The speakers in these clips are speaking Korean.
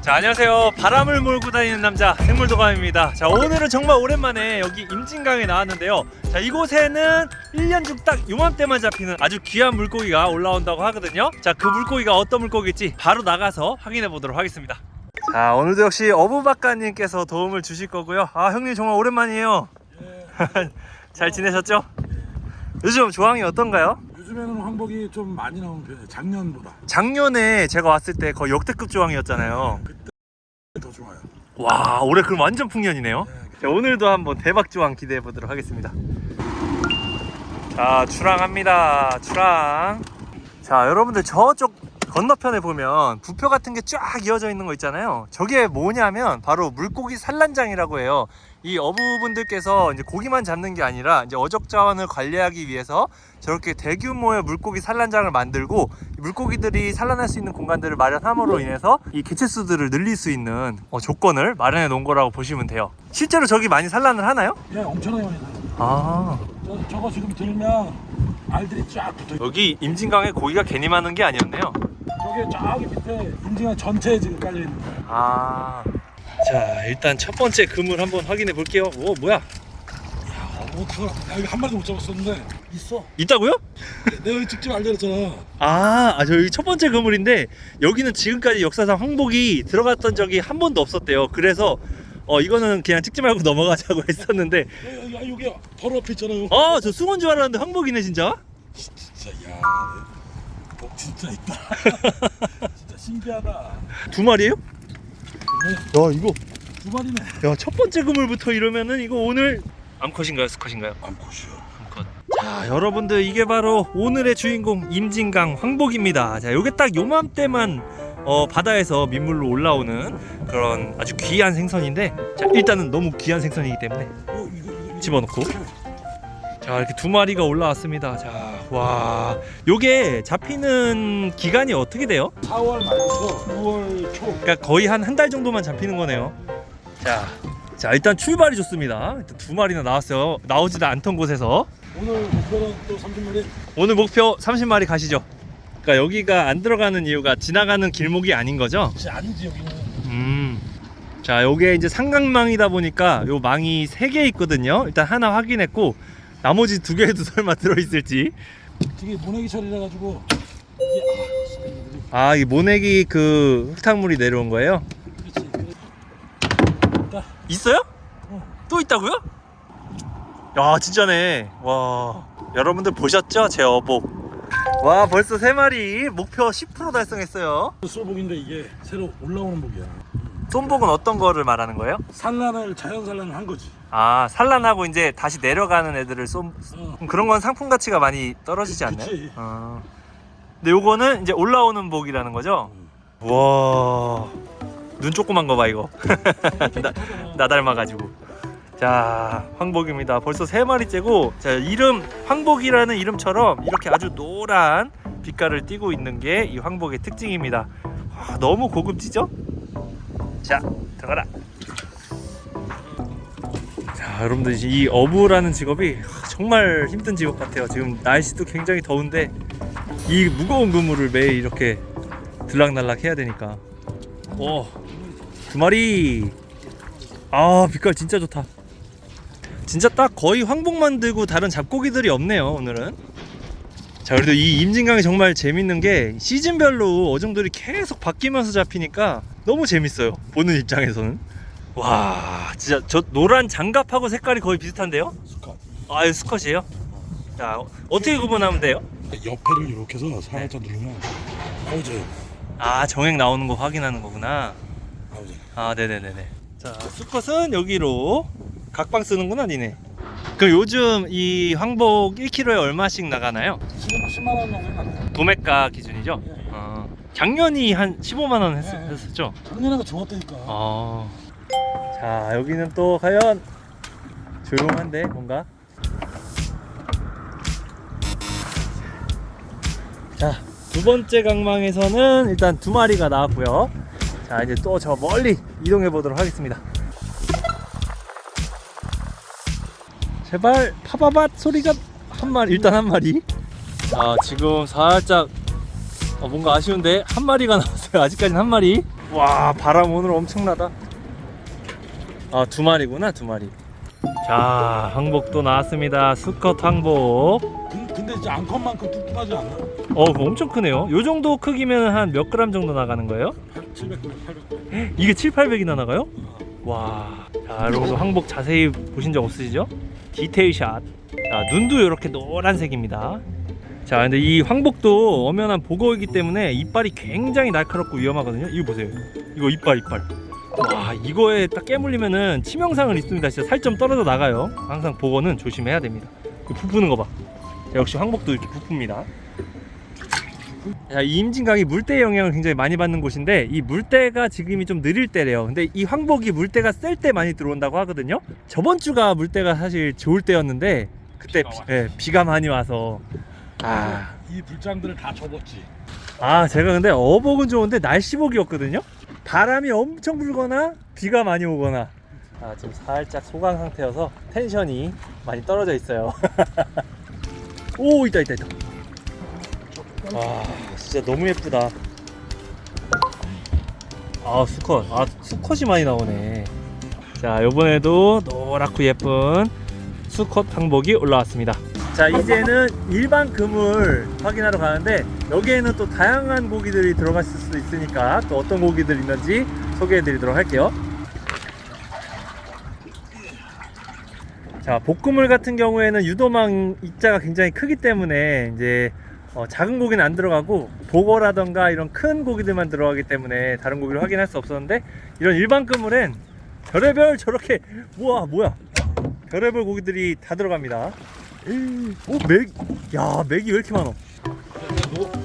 자 안녕하세요. 바람을 몰고 다니는 남자 생물도감입니다. 자 오늘은 정말 오랜만에 여기 임진강에 나왔는데요. 자 이곳에는 1년 중 딱 요맘때만 잡히는 아주 귀한 물고기가 올라온다고 하거든요. 자 그 물고기가 어떤 물고기일지 바로 나가서 확인해 보도록 하겠습니다. 자 오늘도 역시 어부박가님께서 도움을 주실 거고요. 아 형님 정말 오랜만이에요 잘 지내셨죠? 요즘 조항이 어떤가요? 요즘에는 황복이 좀 많이 나오는 편이에요. 작년보다 작년에 제가 왔을 때 거의 역대급 조항이었잖아요 더 좋아요. 와 올해 그럼 완전 풍년이네요 네. 자, 오늘도 한번 대박 조항 기대해 보도록 하겠습니다. 자, 출항합니다. 출항. 자, 여러분들 저쪽 건너편에 보면 부표 같은 게 쫙 이어져 있는 거 있잖아요. 저게 뭐냐면 바로 물고기 산란장이라고 해요. 이 어부분들께서 이제 고기만 잡는 게 아니라 이제 어적 자원을 관리하기 위해서 저렇게 대규모의 물고기 산란장을 만들고 이 물고기들이 산란할 수 있는 공간들을 마련함으로 인해서 이 개체 수들을 늘릴 수 있는 어, 조건을 마련해 놓은 거라고 보시면 돼요. 실제로 저기 많이 산란을 하나요? 예, 엄청나게 많이. 아 저, 저거 지금 들면 알들이 쫙 붙어 여기 임진강에 고기가 괜히 많은 게 아니었네요. 저게 저기 밑에 임진강 전체에 지금 깔려 있는 거예요. 아. 자 일단 첫 번째 그물 한번 확인해 볼게요. 오 뭐야? 야, 어, 그걸 나 여기 한 마리도 못 잡았었는데 있어. 있다고요? 내가 여기 직접 알려줬잖아. 아, 아 저기 첫 번째 그물인데 여기는 지금까지 역사상 항복이 들어갔던 적이 한 번도 없었대요. 그래서 어 이거는 그냥 찍지 말고 넘어가자고 했었는데 여기, 여기 바로 앞에 있잖아요. 아 저 숭어인 줄 알았는데 항복이네 진짜. 진짜 야, 복 진짜 있다. 진짜 신기하다. 두 마리예요? 네, 야 이거 두 마리네. 야 첫 번째 그물부터 이러면은 이거 오늘 암컷인가요 수컷인가요? 암컷이요. 컷. 자 여러분들 이게 바로 오늘의 주인공 임진강 황복입니다 자 요게 딱 요맘때만 어, 바다에서 민물로 올라오는 그런 아주 귀한 생선인데 자 일단은 너무 귀한 생선이기 때문에 어, 이거, 이거, 이거. 집어넣고 자 이렇게 두 마리가 올라왔습니다 자 와 요게 잡히는 기간이 어떻게 돼요? 4월 말부터 6월 초. 그러니까 거의 한 한 달 정도만 잡히는 거네요 자, 자 일단 출발이 좋습니다 일단 두 마리나 나왔어요 나오지도 않던 곳에서 오늘 목표는 또 30마리. 오늘 목표 30마리 가시죠. 그러니까 여기가 안 들어가는 이유가 지나가는 길목이 아닌 거죠? 혹시 아니지 여기는. 음. 자, 요게 이제 삼각망이다 보니까 요 망이 세 개 있거든요. 일단 하나 확인했고 나머지 두 개도 설마 들어 있을지. 되게 모내기 처리라 가지고 이게 아, 이 모내기 그 흙탕물이 내려온 거예요? 아, 그렇지. 자, 있어요? 어. 또 있다고요? 야, 진짜네. 와. 여러분들 보셨죠? 제 어복. 와, 벌써 세 마리 목표 10% 달성했어요. 술복인데 이게 새로 올라오는 복이야. 쏨복은 어떤 거를 말하는 거예요? 산란을 자연 산란을 한 거지. 아 산란하고 이제 다시 내려가는 애들을 쏨 어. 그럼 그런 건 상품 가치가 많이 떨어지지 않나요? 그치. 아. 근데 요거는 이제 올라오는 복이라는 거죠? 와. 눈 조그만 거 봐 이거. 나, 나 닮아가지고. 자 황복입니다. 벌써 세 마리째고 자 이름 황복이라는 이름처럼 이렇게 아주 노란 빛깔을 띠고 있는 게 이 황복의 특징입니다. 와, 너무 고급지죠? 자 들어가라. 자 여러분들 이 어부라는 직업이 정말 힘든 직업 같아요. 지금 날씨도 굉장히 더운데 이 무거운 그물을 매일 이렇게 들락날락 해야 되니까. 오 두 마리. 아 빛깔 진짜 좋다. 진짜 딱 거의 황복 만 들고 다른 잡고기들이 없네요 오늘은 자 그래도 이 임진강이 정말 재밌는 게 시즌별로 어종들이 계속 바뀌면서 잡히니까 너무 재밌어요 보는 입장에서는 와 진짜 저 노란 장갑하고 색깔이 거의 비슷한데요? 수컷. 아 이거 수컷이에요? 자 어- 어떻게 구분하면 돼요? 옆에를 이렇게 해서 살짝 누르면 나오죠. 아 정액 나오는 거 확인하는 거구나 나오죠. 아 네네네네 자 수컷은 여기로 각방 쓰는구나 니네 그럼 요즘 이 황복 1kg에 얼마씩 나가나요? 10만 원 정도 나가요. 도매가 기준이죠? 예, 예. 어, 작년이 한 15만 원 했, 예, 예. 했었죠? 작년에가 좋았다니까. 어. 자 여기는 또 과연 조용한데 뭔가 자 두 번째 강망에서는 일단 두 마리가 나왔고요 자 이제 또 저 멀리 이동해 보도록 하겠습니다 제발 파바밭 소리가 한 마리 일단 한 마리 아 지금 살짝 어, 뭔가 아쉬운데 한 마리가 나왔어요 아직까지는 한 마리 와 바람 오늘 엄청나다 아 두 마리구나 두 마리 자 항복도 나왔습니다 수컷 항복 근- 근데 이제 앙컷만큼 뚱뚱하지 않아? 어 엄청 크네요 요 정도 크기면 한 몇 그램 정도 나가는 거예요? 700g, 800g. 이게 7, 800이나 나가요? 와, 자, 여러분도 항복 자세히 보신 적 없으시죠? 디테일 샷. 자, 눈도 이렇게 노란색입니다. 자, 근데 이 황복도 엄연한 보거이기 때문에 이빨이 굉장히 날카롭고 위험하거든요. 이거 보세요. 이거 이빨, 이빨. 와, 이거에 딱 깨물리면은 치명상을 입습니다. 진짜 살점 떨어져 나가요. 항상 보거는 조심해야 됩니다. 그 부푸는 거 봐. 자, 역시 황복도 이렇게 부풉니다. 자, 이 임진강이 물때 영향을 굉장히 많이 받는 곳인데 이 물때가 지금이 좀 느릴 때래요. 근데 이 황복이 물때가 셀 때 많이 들어온다고 하거든요. 저번 주가 물때가 사실 좋을 때였는데 그때 비, 예, 비가 많이 와서 아, 이 불장들을 다 접었지. 아 제가 근데 어복은 좋은데 날씨복이었거든요. 바람이 엄청 불거나 비가 많이 오거나 아 지금 살짝 소강 상태여서 텐션이 많이 떨어져 있어요. 오 있다 있다 있다. 와 진짜 너무 예쁘다. 아 수컷 아 수컷이 많이 나오네. 자 요번에도 노랗고 예쁜 수컷 항복이 올라왔습니다. 자 이제는 일반 그물 확인하러 가는데 여기에는 또 다양한 고기들이 들어갔을 수도 있으니까 또 어떤 고기들 있는지 소개해 드리도록 할게요. 자 볶음물 같은 경우에는 유도망 입자가 굉장히 크기 때문에 이제 어, 작은 고기는 안 들어가고 보거라던가 이런 큰 고기들만 들어가기 때문에 다른 고기를 확인할 수 없었는데 이런 일반 그물엔 별의별 저렇게 우와 뭐야? 별의별 고기들이 다 들어갑니다 오, 맥, 야, 맥이 왜 이렇게 많어?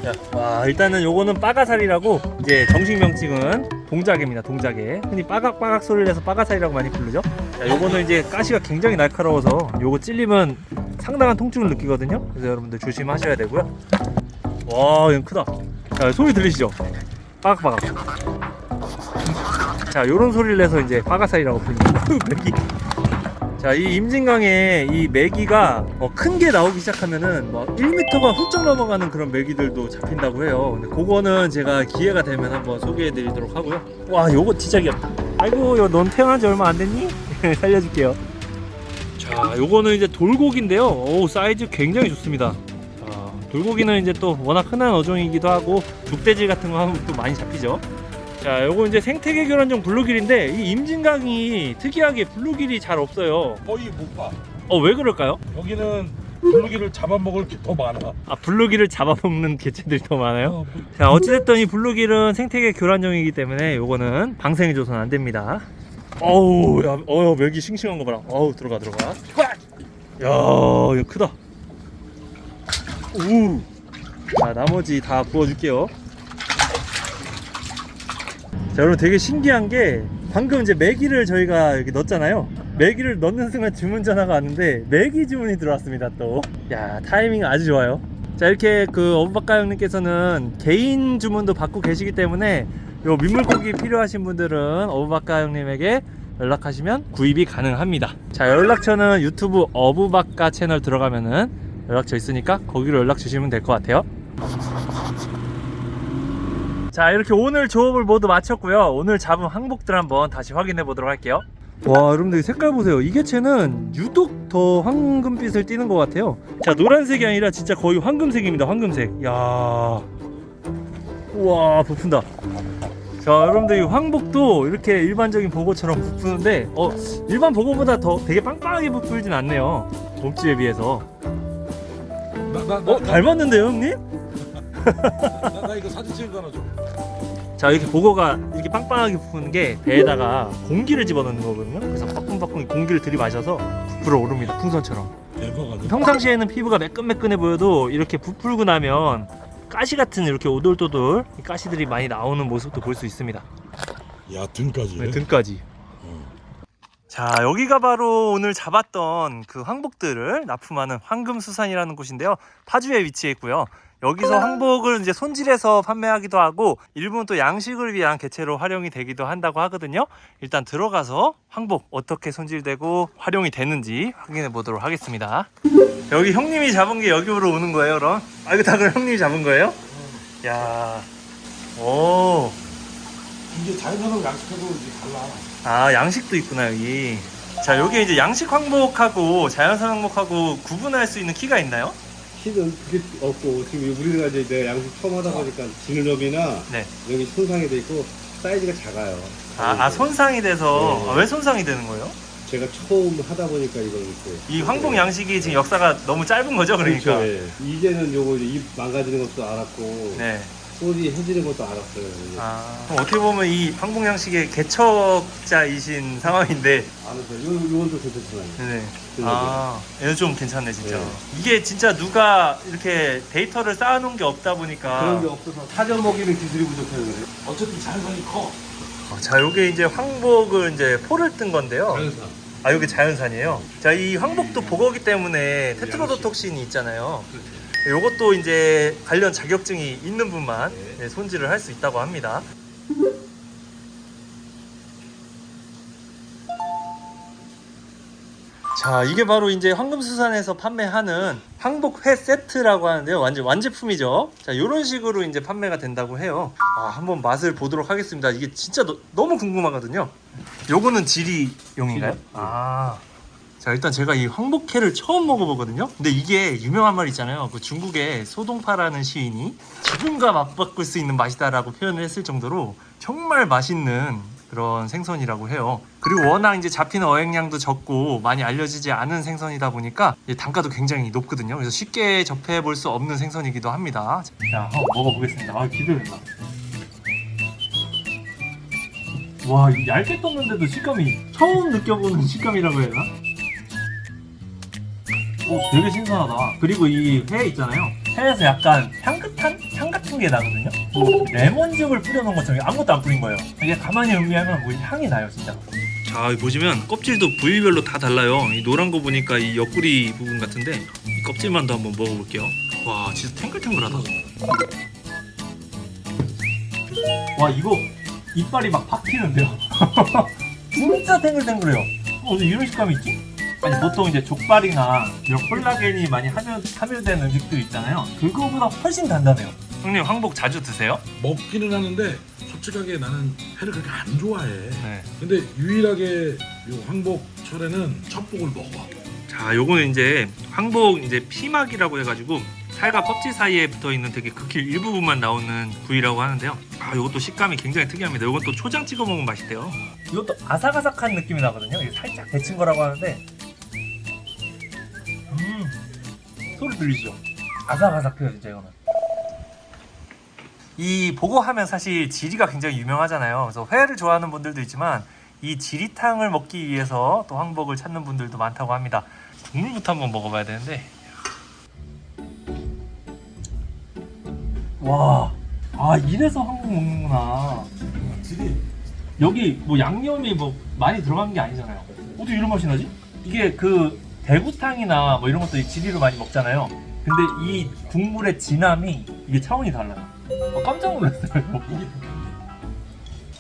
야, 와, 일단은 요거는 빠가살이라고 이제 정식 명칭은 동작입니다. 동작에 흔히 빠각빠각 소리를 내서 빠가살이라고 많이 부르죠. 자, 요거는 이제 가시가 굉장히 날카로워서 요거 찔리면 상당한 통증을 느끼거든요. 그래서 여러분들 조심하셔야 되고요. 와, 이건 크다. 자, 소리 들리시죠? 빠각빠각. 자, 요런 소리를 내서 이제 빠가살이라고. 맥이. 자, 이 임진강에 이 메기가 어, 큰게 나오기 시작하면은 뭐 1m가 훌쩍 넘어가는 그런 메기들도 잡힌다고 해요. 근데 그거는 제가 기회가 되면 한번 소개해 드리도록 하고요. 와, 요거 진짜 귀엽다. 아이고, 요, 넌 태어난 지 얼마 안 됐니? 살려줄게요. 자, 요거는 이제 돌고기인데요. 오, 사이즈 굉장히 좋습니다. 자, 돌고기는 이제 또 워낙 흔한 어종이기도 하고 죽대질 같은 거 하면 또 많이 잡히죠. 자, 요거 이제 생태계 교란종 블루길인데 이 임진강이 특이하게 블루길이 잘 없어요. 거의 못 봐. 어, 왜 그럴까요? 여기는 블루기를 잡아먹을 게 더 많아. 아, 블루길을 잡아먹는 개체들이 더 많아요? 어, 뭐, 자, 어찌됐든 이 블루길은 생태계 교란종이기 때문에 요거는 방생해줘서는 안 됩니다. 어우, 야, 어우, 맥이 싱싱한 거 봐라. 어우, 들어가, 들어가. 야, 이거 크다. 우. 자, 나머지 다 부어줄게요. 자, 여러분 되게 신기한 게 방금 이제 메기를 저희가 이렇게 넣었잖아요. 메기를 넣는 순간 주문 전화가 왔는데 메기 주문이 들어왔습니다 또. 야, 타이밍 아주 좋아요. 자, 이렇게 그 어부박가 형님께서는 개인 주문도 받고 계시기 때문에 요 민물고기 필요하신 분들은 어부박가 형님에게 연락하시면 구입이 가능합니다. 자, 연락처는 유튜브 어부박가 채널 들어가면은 연락처 있으니까 거기로 연락 주시면 될 것 같아요. 자 이렇게 오늘 조업을 모두 마쳤고요. 오늘 잡은 항복들 한번 다시 확인해 보도록 할게요. 와 여러분들 이 색깔 보세요. 이 개체는 유독 더 황금빛을 띠는 것 같아요. 자 노란색이 아니라 진짜 거의 황금색입니다 황금색. 야. 우와 부푼다. 자 여러분들 이 황복도 이렇게 일반적인 보고처럼 부푸는데 어 일반 보고보다 더 되게 빵빵하게 부풀진 않네요. 몸집에 비해서. 어 닮았는데요 형님? 나, 나 이거 사진 찍은 거 하나 줘. 자 이렇게 보고가 이렇게 빵빵하게 부푸는 게 배에다가 공기를 집어넣는 거거든요. 그래서 빠쿵빠쿵 공기를 들이마셔서 부풀어 오릅니다 풍선처럼. 대박하네. 평상시에는 피부가 매끈매끈해 보여도 이렇게 부풀고 나면 가시 같은 이렇게 오돌토돌 이 가시들이 많이 나오는 모습도 볼 수 있습니다. 야 등까지. 네, 등까지. 자 여기가 바로 오늘 잡았던 그 황복들을 납품하는 황금수산이라는 곳인데요. 파주에 위치해 있고요 여기서 황복을 이제 손질해서 판매하기도 하고 일부는 또 양식을 위한 개체로 활용이 되기도 한다고 하거든요. 일단 들어가서 황복 어떻게 손질되고 활용이 되는지 확인해 보도록 하겠습니다. 여기 형님이 잡은 게 여기로 오는 거예요, 그럼? 아 이거 다 그럼 형님이 잡은 거예요? 야, 오, 이게 자연산으로 양식하고 이제 달라. 아 양식도 있구나 여기. 자 여기 이제 양식 황복하고 자연산 황복하고 구분할 수 있는 키가 있나요? 키는 그게 없고 지금 우리가 이제 내가 양식 처음 하다 보니까 지느러미나 네. 여기 손상이 돼 있고 사이즈가 작아요. 아, 아 손상이 돼서 네. 아, 왜 손상이 되는 거예요? 제가 처음 하다 보니까 이걸 이렇게 이 황복 양식이 지금 역사가 너무 짧은 거죠, 그러니까. 그렇죠, 예. 이제는 요거 이제 입 망가지는 것도 알았고 네. 꼬리 해지는 것도 알았어요. 이제. 아, 그럼 어떻게 보면 이 황복 양식의 개척자이신 상황인데, 알았어요. 요 요건 또 괜찮잖아요. 네. 그 아, 얘는 좀 괜찮네, 진짜. 네. 이게 진짜 누가 이렇게 데이터를 쌓아놓은 게 없다 보니까. 그런 게 없어서 사전 먹이는 기술이 부족해서 그래요. 어쨌든 자연산이 커. 어, 자, 요게 이제 황복을 이제 포를 뜬 건데요. 자연산. 아, 여기 자연산이에요. 자, 이 황복도 복어기 때문에 테트로도톡신이 있잖아요. 요것도 이제 관련 자격증이 있는 분만 네, 손질을 할 수 있다고 합니다. 자, 이게 바로 이제 황금수산에서 판매하는 황복회 세트라고 하는데요. 완전 완제품이죠. 자, 이런 식으로 이제 판매가 된다고 해요. 아, 한번 맛을 보도록 하겠습니다. 이게 진짜 너, 너무 궁금하거든요. 요거는 지리용인가요? 지리. 아. 자, 일단 제가 이 황복회를 처음 먹어보거든요. 근데 이게 유명한 말 있잖아요. 그 중국의 소동파라는 시인이 지금과 맞바꿀 수 있는 맛이다라고 표현을 했을 정도로 정말 맛있는 그런 생선이라고 해요. 그리고 워낙 이제 잡히는 어획량도 적고 많이 알려지지 않은 생선이다 보니까 단가도 굉장히 높거든요. 그래서 쉽게 접해 볼 수 없는 생선이기도 합니다. 자, 한번 먹어보겠습니다. 아, 기대된다. 와, 이 얇게 떴는데도 식감이 처음 느껴보는 식감이라고 해야 되나? 오, 되게 신선하다. 그리고 이 회 있잖아요. 회에서 약간 향긋한 향 같은 게 나거든요. 뭐 레몬즙을 뿌려놓은 것처럼 아무것도 안 뿌린 거예요. 이게 가만히 음미하면 뭐 향이 나요, 진짜. 자, 여기 보시면 껍질도 부위별로 다 달라요. 이 노란 거 보니까 이 옆구리 부분 같은데 이 껍질만도 한번 먹어볼게요. 와, 진짜 탱글탱글하다. 와, 이거 이빨이 막 팍 튀는데요. 진짜 탱글탱글해요. 어, 어디 이런 식감이 있지? 아니 보통 이제 족발이나 이런 콜라겐이 많이 함유, 함유된 음식들 있잖아요. 그거보다 훨씬 단단해요. 형님 황복 자주 드세요? 먹기는 하는데 솔직하게 나는 회를 그렇게 안 좋아해. 네. 근데 유일하게 요 황복철에는 첩복을 먹어. 자, 요거는 이제 황복 이제 피막이라고 해가지고 살과 껍질 사이에 붙어 있는 되게 극히 일부분만 나오는 부위라고 하는데요. 아, 요것도 식감이 굉장히 특이합니다. 또 초장 찍어 먹으면 맛있대요. 이것도 아삭아삭한 느낌이 나거든요. 이게 살짝 데친 거라고 하는데, 소리 들리시죠? 아삭아삭 해요, 진짜 이거는. 이 보고 하면 사실 지리가 굉장히 유명하잖아요. 그래서 회를 좋아하는 분들도 있지만 이 지리탕을 먹기 위해서 또 황복을 찾는 분들도 많다고 합니다. 국물부터 한번 먹어봐야 되는데. 와, 아 이래서 한국 먹는구나. 질이 여기 뭐 양념이 뭐 많이 들어간 게 아니잖아요. 어떻게 이런 맛이 나지? 이게 그 대구탕이나 뭐 이런 것도 이 지리로 많이 먹잖아요. 근데 이 국물의 진함이 이게 차원이 달라요. 어, 깜짝 놀랐어요.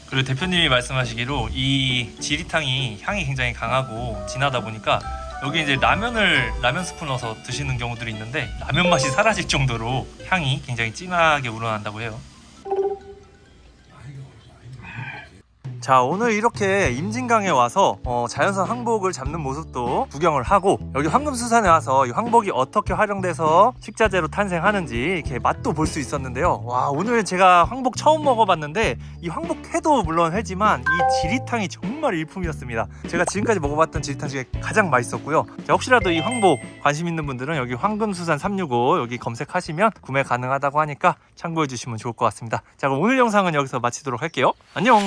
그리고 대표님이 말씀하시기로 이 지리탕이 향이 굉장히 강하고 진하다 보니까 여기 이제 라면을 라면 스프 넣어서 드시는 경우들이 있는데 라면 맛이 사라질 정도로 향이 굉장히 진하게 우러난다고 해요. 자 오늘 이렇게 임진강에 와서 어, 자연산 황복을 잡는 모습도 구경을 하고 여기 황금수산에 와서 이 황복이 어떻게 활용돼서 식자재로 탄생하는지 이렇게 맛도 볼 수 있었는데요. 와 오늘 제가 황복 처음 먹어봤는데 이 황복회도 물론 회지만 이 지리탕이 정말 일품이었습니다. 제가 지금까지 먹어봤던 지리탕 중에 가장 맛있었고요. 자, 혹시라도 이 황복 관심 있는 분들은 여기 황금수산 365 여기 검색하시면 구매 가능하다고 하니까 참고해 주시면 좋을 것 같습니다. 자 그럼 오늘 영상은 여기서 마치도록 할게요. 안녕